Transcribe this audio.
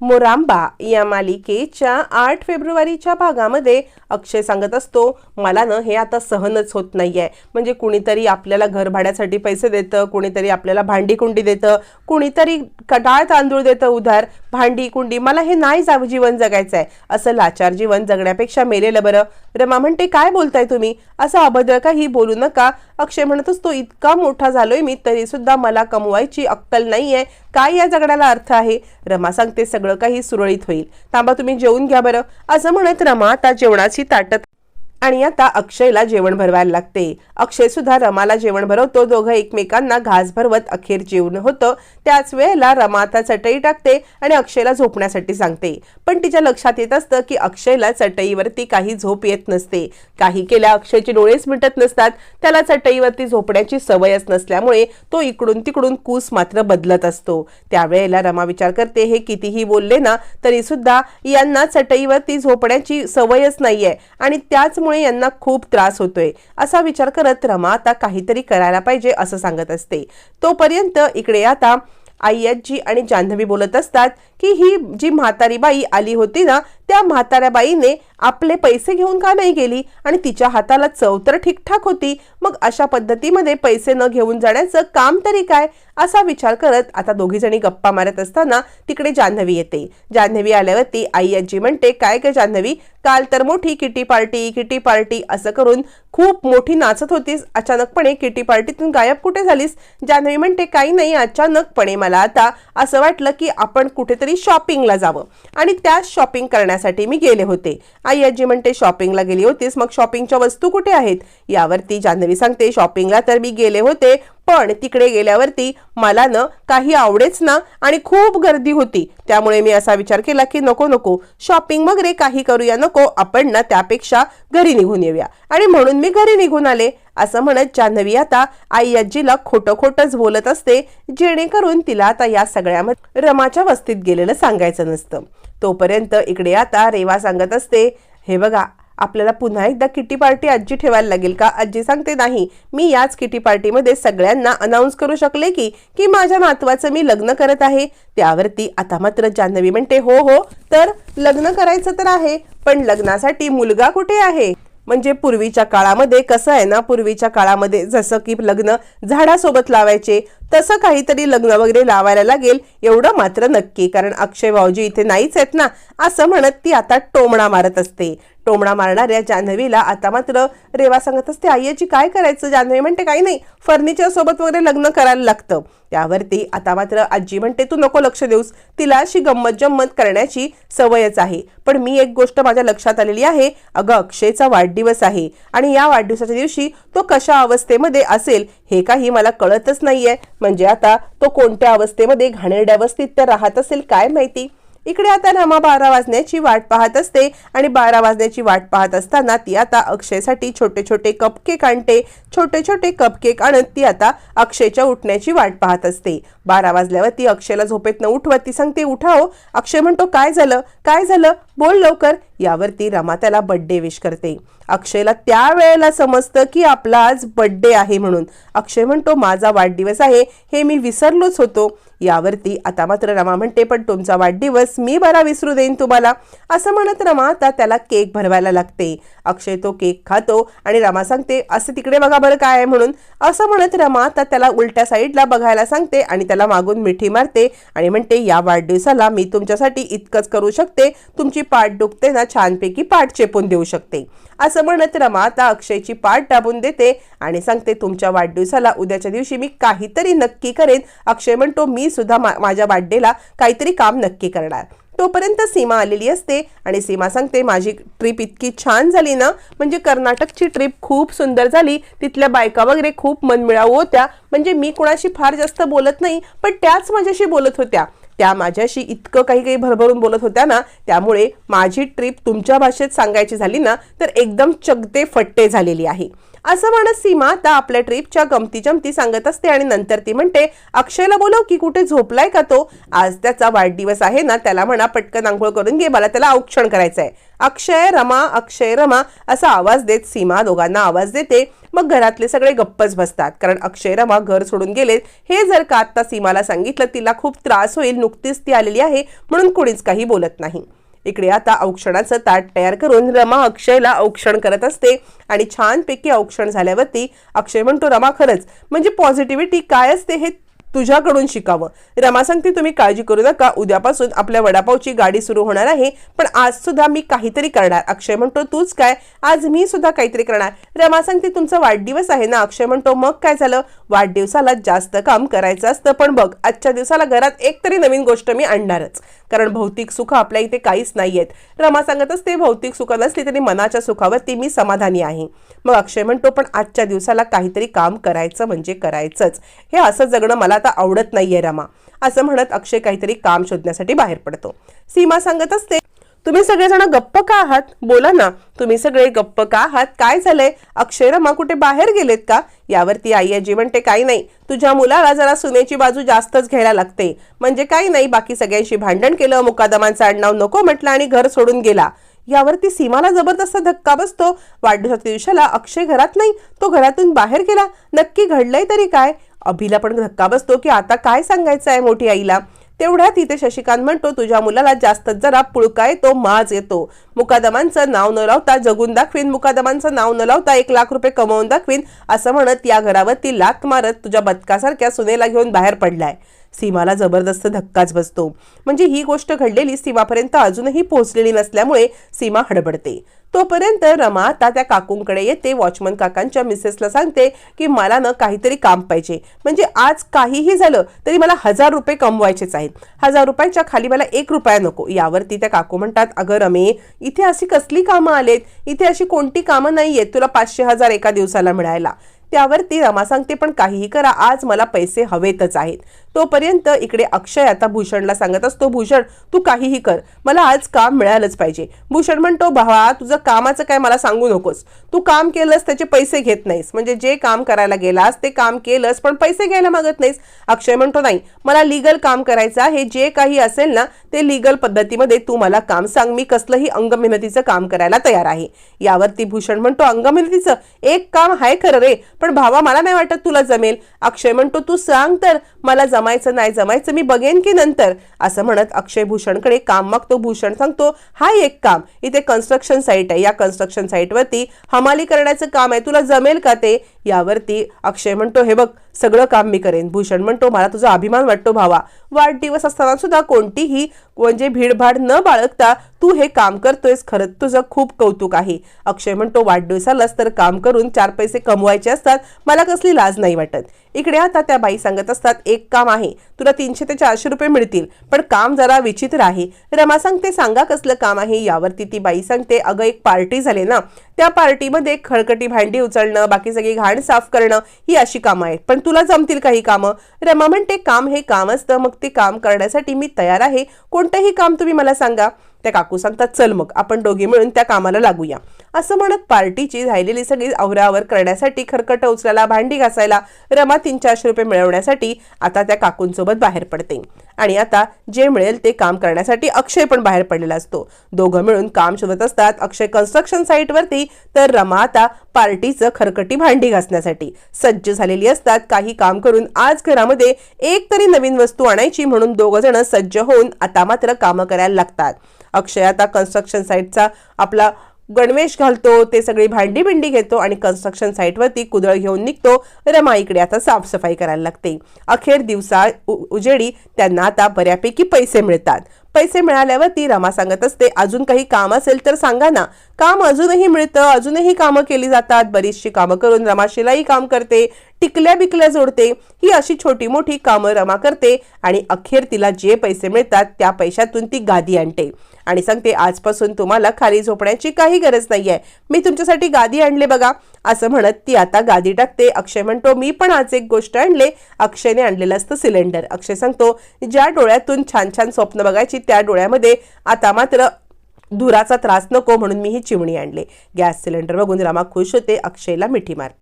मोरांबा या मालिकेच्या आठ फेब्रुवारीच्या भागामध्ये अक्षय सांगत असतो मला ना हे आता सहनच होत नाही आहे म्हणजे कुणीतरी आपल्याला घर भाड्यासाठी पैसे देतं कुणीतरी आपल्याला भांडी कुंडी देतं कुणीतरी कटाळ तांदूळ देतं उधार भांडी कुंडी मला हे नाही जा जीवन जगायचं आहे असं लाचार जीवन जगण्यापेक्षा मेलेलं बरं. रमा म्हणते काय बोलताय तुम्ही? असं अभद्र काही बोलू नका. अक्षय म्हणत असतो इतका मोठा झालोय मी तरीसुद्धा मला कमवायची अक्कल नाही आहे काय या जगण्याला अर्थ आहे? रमा सांगते सगळं काही सुरळीत होईल. थांबा तुम्ही जेवून घ्या बरं. असं म्हणत रमा आता जेवणाची ताटत आणि आता अक्षयला जेवण भरवायला लागते. अक्षय सुद्धा रमाला जेवण भरवतो. दोघं एकमेकांना घास भरवत अखेर जेवण होतं. त्याच वेळेला रमा आता चटई टाकते आणि अक्षयला झोपण्यासाठी सांगते. पण तिच्या लक्षात येत असतं की अक्षयला चटईवरती काही झोप येत नसते. काही केल्या अक्षयचे डोळेच मिटत नसतात. त्याला चटईवरती झोपण्याची सवयच नसल्यामुळे तो इकडून तिकडून कूस मात्र बदलत असतो. त्यावेळेला रमा विचार करते हे कितीही बोलले ना तरी सुद्धा यांना चटईवरती झोपण्याची सवयच नाहीये आणि त्याचमुळे यांना खूप त्रास होतोय. असा विचार करत रमा आता काहीतरी करायला पाहिजे असं सांगत असते. तोपर्यंत इकडे आता आई आजी आणि जान्हवी बोलत असतात की ही जी म्हातारी बाई आली होती ना त्या म्हाताऱ्या बाईने आपले पैसे घेऊन का नाही गेली? आणि तिच्या हाताला चव तर ठीकठाक होती. मग अशा पद्धतीमध्ये पैसे न घेऊन जाण्याचं काम तरी काय? असा विचार करत आता दोघी जणी गप्पा मारत असताना तिकडे जान्हवी येते. जान्हवी आल्यावरती आई आजी म्हणते काय काय जान्हवी? काल तर मोठी किटी पार्टी किटी पार्टी असं करून खूप मोठी नाचत होतीस. अचानकपणे किटी पार्टीतून गायब कुठे झालीस? जान्हवी म्हणते काही नाही अचानकपणे मला आता असं वाटलं की आपण कुठेतरी शॉपिंगला जावं. आणि त्या शॉपिंग करण्यासाठी मी गेले होते. आई आजी म्हणते शॉपिंगला गेली होतीस मग शॉपिंगच्या वस्तू कुठे आहेत? यावरती जान्हवी सांगते शॉपिंगला तर मी गेले होते पण तिकडे गेल्यावरती मला न काही आवडेच ना आणि खूप गर्दी होती. त्यामुळे मी असा विचार केला की नको नको शॉपिंग वगैरे काही करूया नको आपण ना त्यापेक्षा घरी निघून येऊया. आणि म्हणून मी घरी निघून आले. असं म्हणत जान्हवी आता आई आजीला खोटं खोटंच बोलत असते जेणेकरून तिला आता या सगळ्यामध्ये रमाच्या वस्तीत गेलेलं सांगायचं नसतं. तोपर्यंत इकडे आता रेवा सांगत असते हे बघा आपल्याला पुन्हा एकदा किटी पार्टी आजी ठेवायला लागेल का? आजी सांगते नाही मी याच किटी पार्टीमध्ये सगळ्यांना अनाऊन्स करू शकले की की माझ्या नातवाचं मी लग्न करत आहे. त्यावरती आता मात्र जान्हवी म्हणते हो हो तर लग्न करायचं तर आहे पण लग्नासाठी मुलगा कुठे आहे? म्हणजे पूर्वीच्या काळामध्ये कसं आहे ना पूर्वीच्या काळामध्ये जसं की लग्न झाडासोबत लावायचे तसं काहीतरी लग्न वगैरे लावायला लागेल एवढं मात्र नक्की. कारण अक्षय भाऊजी इथे नाहीच आहेत ना असं म्हणत ती आता टोमणा मारत असते. टोमणा मारणाऱ्या जान्हवीला आता मात्र रेवा सांगत असते आईची काय करायचं? जान्हवी म्हणते काही नाही फर्निचर सोबत वगैरे लग्न करायला लागतं. त्यावरती आता मात्र आजी म्हणते तू नको लक्ष देऊस. तिला अशी गंमत जम्मत करण्याची सवयच आहे. पण मी एक गोष्ट माझ्या लक्षात आलेली आहे. अगं अक्षयचा वाढदिवस आहे आणि या वाढदिवसाच्या दिवशी तो कशा अवस्थेमध्ये असेल हे काही मला कळतच नाहीये. म्हणजे आता तो कोणत्या अवस्थेमध्ये घाणेरड्या अवस्थेत तर राहत असेल काय माहिती? इकडे आता रमा बारा वाजण्याची वाट पाहत असते आणि बारा वाजण्याची वाट पाहत असताना ती आता अक्षयसाठी छोटे छोटे कपकेक आणते. छोटे छोटे कपकेक आणत ती आता अक्षयच्या उठण्याची वाट पाहत असते. बारा वाजल्यावर ती अक्षयला झोपेत न उठवत ती सांगते उठाव हो. अक्षय म्हणतो काय झालं? काय झालं? बोल लवकर. यावरती रमा त्याला बड्डे विश करते. अक्षयला त्या वेळेला समजतं की आपला आज बड्डे आहे म्हणून. अक्षय म्हणतो माझा वाढदिवस आहे. हे मी विसरलोच होतो. यावरती आता मात्र रमा म्हणते पण तुमचा वाढदिवस मी बरा विसरू देईन तुम्हाला. असं म्हणत रमा आता त्याला केक भरवायला लागते. अक्षय तो केक खातो आणि रमा सांगते असं तिकडे बघा बरं काय आहे म्हणून. असं म्हणत रमा आता त्याला उलट्या साईडला बघायला सांगते आणि त्याला मागून मिठी मारते आणि म्हणते या वाढदिवसाला मी तुमच्यासाठी इतकंच करू शकते. तुमची पाठ दुखते ना छानपैकी पाठ चेपून देऊ शकते. असं म्हणत रमा आता अक्षयची पाठ दाबून देते आणि सांगते तुमच्या वाढदिवसाला उद्याच्या दिवशी मी काहीतरी नक्की करेन. अक्षय म्हणतो मी मी सुद्धा मा माझ्या बर्थडेला काहीतरी काम नक्की करणार. तोपर्यंत सीमा आलेली असते आणि सीमा सांगते माझी ट्रिप इतकी छान झाली ना म्हणजे कर्नाटकची ट्रिप खूप सुंदर झाली तिथल्या बायका वगैरे खूप मनमिळावू होत्या म्हणजे मी कुणाशी फार जास्त बोलत नाही पण त्याच माझ्याशी बोलत होत्या. त्या माझ्याशी इतकं काही काही भरभरून बोलत होत्या ना त्यामुळे माझी ट्रिप तुमच्या भाषेत सांगायची झाली ना तर एकदम चगते फट्टे झालेली आहे. असं म्हणत सीमा आता आपल्या ट्रिपच्या गमती जमती सांगत असते आणि नंतर ती म्हणते अक्षयला बोलव की कुठे झोपलाय का तो? आज त्याचा वाढदिवस आहे ना त्याला म्हणा पटकन आंघोळ करून घे मला त्याला औक्षण करायचं आहे अक्षय रमा अक्षय रमा असा आवाज देत सीमा दोघांना आवाज देते. मग घरातले सगळे गप्पच बसतात कारण अक्षय रमा घर सोडून गेलेत. हे जर का आता सीमाला सांगितलं तिला खूप त्रास होईल नुकतीच ती आलेली आहे म्हणून कुणीच काही बोलत नाही. इकडे आता औक्षणाचं ताट तयार करून रमा अक्षयला औक्षण करत असते आणि छानपैकी औक्षण झाल्यावरती अक्षय म्हणतो रमा खरंच म्हणजे पॉझिटिव्हिटी काय असते हे तुझ्याकडून शिकावं. रमा सांगते तुम्ही काळजी करू नका उद्यापासून आपल्या वडापावची गाडी सुरू होणार आहे पण आज सुद्धा मी काहीतरी करणार. अक्षय म्हणतो तूच काय? आज मी सुद्धा काहीतरी करणार. रमा सांगते तुमचा वाढदिवस आहे ना? अक्षय म्हणतो मग काय झालं? वाढदिवसाला जास्त काम करायचं असतं पण बघ आजच्या दिवसाला घरात एक तरी नवीन गोष्ट मी आणणारच. कारण भौतिक सुख आपल्या इथे काहीच नाही आहेत रमा सांगत असते भौतिक सुख नसली तरी मनाच्या सुखावरती मी समाधानी आहे. मग अक्षय म्हणतो पण आजच्या दिवसाला काहीतरी काम करायचं म्हणजे करायचंच. हे असं जगणं मला आता आवडत नाहीये रमा. असं म्हणत अक्षय काहीतरी काम शोधण्यासाठी बाहेर पडतो. सीमा सांगत असते तुम्ही सगळेजण गप्प का आहात? बोला ना. तुम्ही सगळे गप्प का आहात? काय झालंय? अक्षय रमा कुठे बाहेर गेलेत का? यावरती आई आजी म्हणते काही नाही. तुझ्या मुलाला जरा सुनेची बाजू जास्तच घ्यायला लागते. म्हणजे काही नाही बाकी सगळ्यांशी भांडण केलं मुकादमांचं आडनाव नको म्हटलं आणि घर सोडून गेला. यावरती सीमाला जबरदस्त धक्का बसतो. वाढदिवसाच्या दिवसाला अक्षय घरात नाही तो घरातून बाहेर गेला. नक्की घडलंय तरी काय? अभिला पण धक्का बसतो की आता काय सांगायचं आहे मोठी आईला? तेवढ्यात इथे शशिकांत म्हणतो तुझ्या मुलाला जास्त जरा पुळका येतो माज येतो. मुकादमांचं नाव न लावता जगून दाखवीन मुकादमांचं नाव न लावता एक लाख रुपये कमवून दाखवीन असं म्हणत या घरावर ती लात मारत तुझ्या बदकासारख्या सुनेला घेऊन बाहेर पडलाय. सीमाला जबरदस्त धक्काच बसतो. म्हणजे ही गोष्ट घडलेली सीमापर्यंत अजूनही पोहोचलेली नसल्यामुळे सीमा हडबडते. तोपर्यंत रमा आता त्या काकूंकडे येते वॉचमन काकांच्या मिसेसला सांगते की मला ना काहीतरी काम पाहिजे. म्हणजे आज काहीही झालं तरी मला हजार रुपये कमवायचेच आहेत. हजार रुपयाच्या खाली मला एक रुपया नको. यावरती त्या काकू म्हणतात अगं रमे इथे अशी कसली कामं आलेत? इथे अशी कोणती कामं नाही आहेत तुला पाचशे हजार एका दिवसाला मिळायला. त्यावरती रमा सांगते पण काहीही करा आज मला पैसे हवेतच आहेत. तोपर्यंत इकडे अक्षय आता भूषणला सांगत असतो भूषण तू काहीही कर. मला आज काम मिळालंच पाहिजे. भूषण म्हणतो भावा तुझं कामाचं काय मला सांगू नकोस. तू काम केलंस त्याचे पैसे घेत नाहीस. म्हणजे जे काम करायला गेलास ते काम केलंस पण पैसे घ्यायला मागत नाहीस. अक्षय म्हणतो नाही मला लिगल काम करायचं आहे. जे काही असेल ना ते लिगल पद्धतीमध्ये तू मला काम सांग. मी कसलंही अंगमेहनतीचं काम करायला तयार आहे. यावरती भूषण म्हणतो अंगमेहनतीचं? एक काम आहे खरं रे पण भावा मला नाही वाटत तुला जमेल. अक्षय म्हणतो तू सांग तर. मला जम जमायचं नाही जमायचं मी बघेन की नंतर. असं म्हणत अक्षय भूषणकडे काम मागतो. भूषण सांगतो हा एक काम इथे कन्स्ट्रक्शन साईट आहे. या कन्स्ट्रक्शन साईटवरती हमाली करण्याचं काम आहे. तुला जमेल का ते? यावरती अक्षय म्हणतो हे बघ सगळं काम मी करेन. भूषण म्हणतो मला तुझा अभिमान वाटतो भावा. वाढदिवस असताना सुद्धा कोणतीही म्हणजे भीडभाड न बाळगता तू हे काम करतोयस. खरंच तुझं खूप कौतुक आहे. अक्षय म्हणतो वाढदिवसालाच तर काम करून चार पैसे कमवायचे असतात. मला कसली लाज नाही वाटत. इकडे आता त्या बाई सांगत असतात एक काम आहे तुला तीनशे ते चारशे रुपये मिळतील पण काम जरा विचित्र आहे. रमा सांगते सांगा कसलं काम आहे. यावरती ती बाई सांगते अगं एक पार्टी झाली ना. त्या पार्टीमध्ये खळकटी भांडी उचलणं बाकी सगळी घाण साफ करणं ही अशी कामं आहेत. पण तुला जमतील काही कामं? रमा म्हणते काम हे काम असतं मग ते काम करण्यासाठी मी तयार आहे. कोणतंही काम तुम्ही मला सांगा. त्या काकू सांगतात चल मग आपण दोघे मिळून त्या कामाला लागूया. असं म्हणत पार्टीची राहिलेली सगळी आवरावर करण्यासाठी खरकट उचलायला भांडी घासायला रमा तीन चारशे रुपये मिळवण्यासाठी आता त्या काकूंसोबत बाहेर पडते. आणि आता जे मिळेल ते काम करण्यासाठी अक्षय पण बाहेर पडलेला असतो. दोघं मिळून काम शोधत असतात अक्षय कन्स्ट्रक्शन साईटवरती तर रमा आता पार्टीचं खरकटी भांडी घासण्यासाठी. सज्ज झालेली असतात काही काम करून आज घरामध्ये एक तरी नवीन वस्तू आणायची म्हणून दोघ जण सज्ज होऊन आता मात्र कामं करायला लागतात. अक्षय आता कन्स्ट्रक्शन साईटचा आपला गणवेश घालतो ते सगळी भांडी बिंडी घेतो आणि कन्स्ट्रक्शन साईटवरती कुदळ घेऊन निघतो. रमा इकडे आता साफसफाई करायला लागते. अखेर दिवसा उ- उजेडी त्यांना आता बऱ्यापैकी पैसे मिळतात. पैसे मिळाल्यावरती रमा सांगत असते अजून काही काम असेल तर सांगा ना. काम अजूनही मिळतं अजूनही कामं केली जातात. बरीचशी कामं करून रमा शिलाई काम करते टिकल्या बिकल्या जोडते. ही अशी छोटी मोठी कामं रमा करते आणि अखेर तिला जे पैसे मिळतात त्या पैशातून ती गादी आणते. आणि सांगते आजपासून तुम्हाला खाली झोपण्याची काही गरज नाही आहे मी तुमच्यासाठी गादी आणले बघा. असं म्हणत ती आता गादी टाकते. अक्षय म्हणतो मी पण आज एक गोष्ट आणले. अक्षयने आणलेलं असतं सिलेंडर. अक्षय सांगतो ज्या डोळ्यातून छान छान स्वप्न बघायची त्या डोळ्यामध्ये आता मात्र धुराचा त्रास नको म्हणून मी ही चिमणी आणले. गॅस सिलेंडर बघून रामा खुश होते अक्षयला मिठी मार